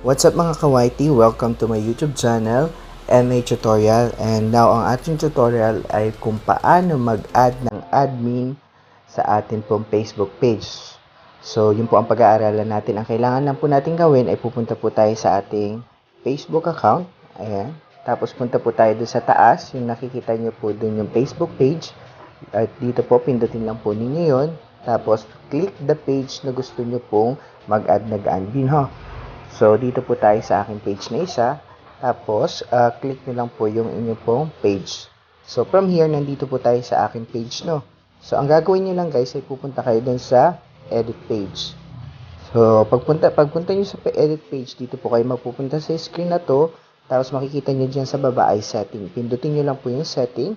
What's up mga kawaiti? Welcome to my YouTube channel, MA Tutorial. And now, ang ating tutorial ay kung paano mag-add ng admin sa atin pong Facebook page. So, yun po ang pag-aaralan natin. Ang kailangan lang po natin gawin ay pupunta po tayo sa ating Facebook account. Ayan. Tapos punta po tayo doon sa taas. Yung nakikita nyo po doon yung Facebook page. At dito po, pindutin lang po ninyo yon Tapos, click the page na gusto nyo pong mag-add na admin, ha? So, dito po tayo sa aking page na isa. Tapos, uh, click nyo lang po yung inyong pong page. So, from here, nandito po tayo sa aking page, no? So, ang gagawin nyo lang, guys, ay pupunta kayo dun sa edit page. So, pagpunta, pagpunta nyo sa edit page, dito po kayo magpupunta sa screen na to. Tapos, makikita nyo dyan sa baba ay setting. Pindutin nyo lang po yung setting.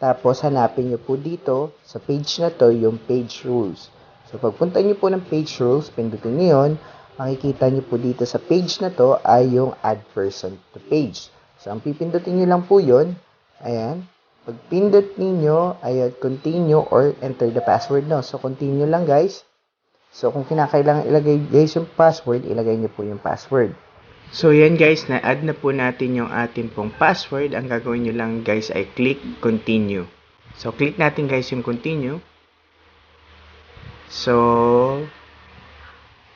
Tapos, hanapin nyo po dito sa page na to yung page rules. So, pagpunta nyo po ng page rules, pindutin nyo yun. Makikita nyo po dito sa page na to ay yung add person to page. So, ang pipindutin nyo lang po yun. Ayan. Pag pindot ninyo, ayan, continue or enter the password no. So, continue lang guys. So, kung kinakailangan ilagay guys yung password, ilagay nyo po yung password. So, yan guys, na-add na po natin yung ating pong password. Ang gagawin nyo lang guys ay click continue. So, click natin guys yung continue. So,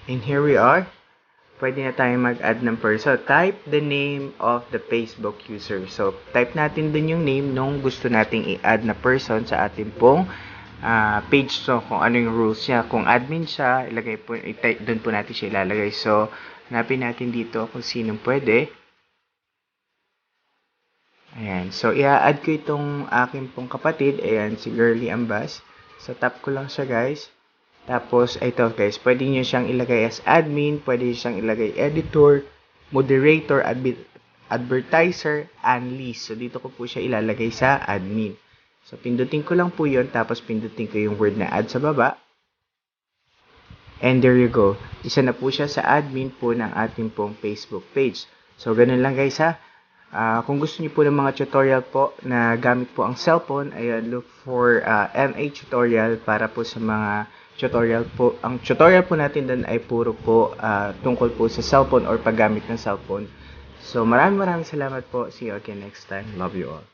and here we are. Pwede na tayo mag-add ng person. Type the name of the Facebook user. So, type natin dun yung name nung gusto nating i-add na person sa ating pong uh, page. So, kung ano yung rules niya. Kung admin siya, ilagay po, doon po natin siya ilalagay. So, hanapin natin dito kung sinong pwede. Ayan. So, i-add ko itong aking pong kapatid. Ayan, si Girly Ambas. So, tap ko lang siya, guys. Tapos, ito guys, pwede nyo siyang ilagay as admin, pwede nyo siyang ilagay editor, moderator, admi- advertiser, analyst. So, dito ko po siya ilalagay sa admin. So, pindutin ko lang po yon tapos pindutin ko yung word na add sa baba. And there you go. Isa na po siya sa admin po ng ating pong Facebook page. So, ganun lang guys ha. Uh, kung gusto niyo po ng mga tutorial po na gamit po ang cellphone, ayan, look for uh, MA tutorial para po sa mga tutorial po. Ang tutorial po natin doon ay puro po uh, tungkol po sa cellphone or paggamit ng cellphone. So maraming maraming salamat po. See you again next time. Love you all.